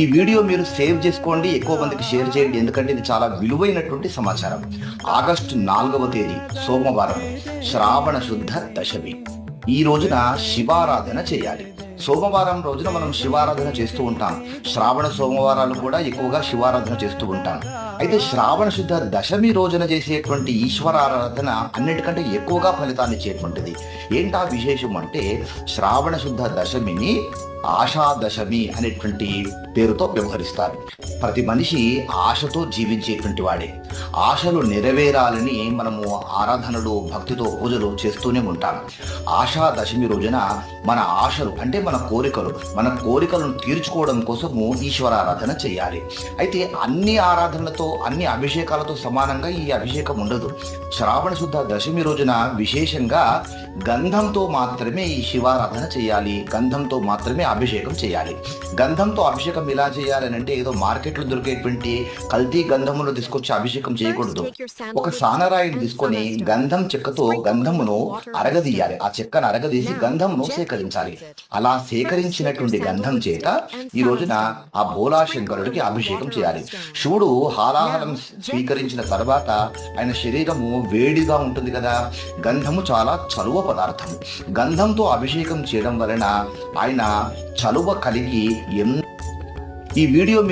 ఈ వీడియో మీరు సేవ్ చేసుకోండి ఎక్కువ మందికి షేర్ చేయండి. ఎందుకంటే ఇది చాలా విలువైనటువంటి సమాచారం. ఆగస్టు నాలుగవ తేదీ సోమవారం శ్రావణ శుద్ధ దశమి. ఈ రోజున శివారాధన చేయాలి. సోమవారం రోజున మనం శివారాధన చేస్తూ ఉంటాం. శ్రావణ సోమవారాలు కూడా ఎక్కువగా శివారాధన చేస్తూ ఉంటాం. అయితే శ్రావణ శుద్ధ దశమి రోజున చేసేటువంటి ఈశ్వరారాధన అన్నిటికంటే ఎక్కువగా ఫలితాన్ని ఇచ్చేటువంటిది. ఏంటా విశేషం అంటే శ్రావణ శుద్ధ దశమిని ఆశాదశమి అనేటువంటి పేరుతో వ్యవహరిస్తారు. ప్రతి మనిషి ఆశతో జీవించేటువంటి వాడే. ఆశలు నెరవేరాలని మనము ఆరాధనలు భక్తితో పూజలు చేస్తూనే ఉంటాం. ఆశా దశమి రోజున మన ఆశలు అంటే మన కోరికలు మన కోరికలను తీర్చుకోవడం కోసము ఈశ్వరారాధన చేయాలి. అయితే అన్ని ఆరాధనలతో అన్ని అభిషేకాలతో సమానంగా ఈ అభిషేకం ఉండదు. శ్రావణ శుద్ధ దశమి రోజున విశేషంగా గంధంతో మాత్రమే ఈ శివారాధన చేయాలి. గంధంతో మాత్రమే అభిషేకం చేయాలి. గంధంతో అభిషేకం ఎలా చేయాలని అంటే ఏదో మార్కెట్లో దొరికేటువంటి కల్తీ గంధమును తీసుకొచ్చి అభిషేకం చేయకూడదు. ఒక సానరాయిని తీసుకొని గంధం చెక్కతో గంధమును అరగదీయాలి. ఆ చెక్కను అరగదీసి గంధమును సేకరించాలి. అలా సేకరించినటువంటి గంధం చేత ఈ రోజున ఆ భోలా శంకరుడికి అభిషేకం చేయాలి. శివుడు హాలాహలం స్వీకరించిన తర్వాత ఆయన శరీరము వేడిగా ఉంటుంది కదా. గంధము చాలా చలువ పదార్థం. గంధంతో అభిషేకం చేయడం వలన ఆయన చలువ కలిగి ఎన్ ఈ వీడియో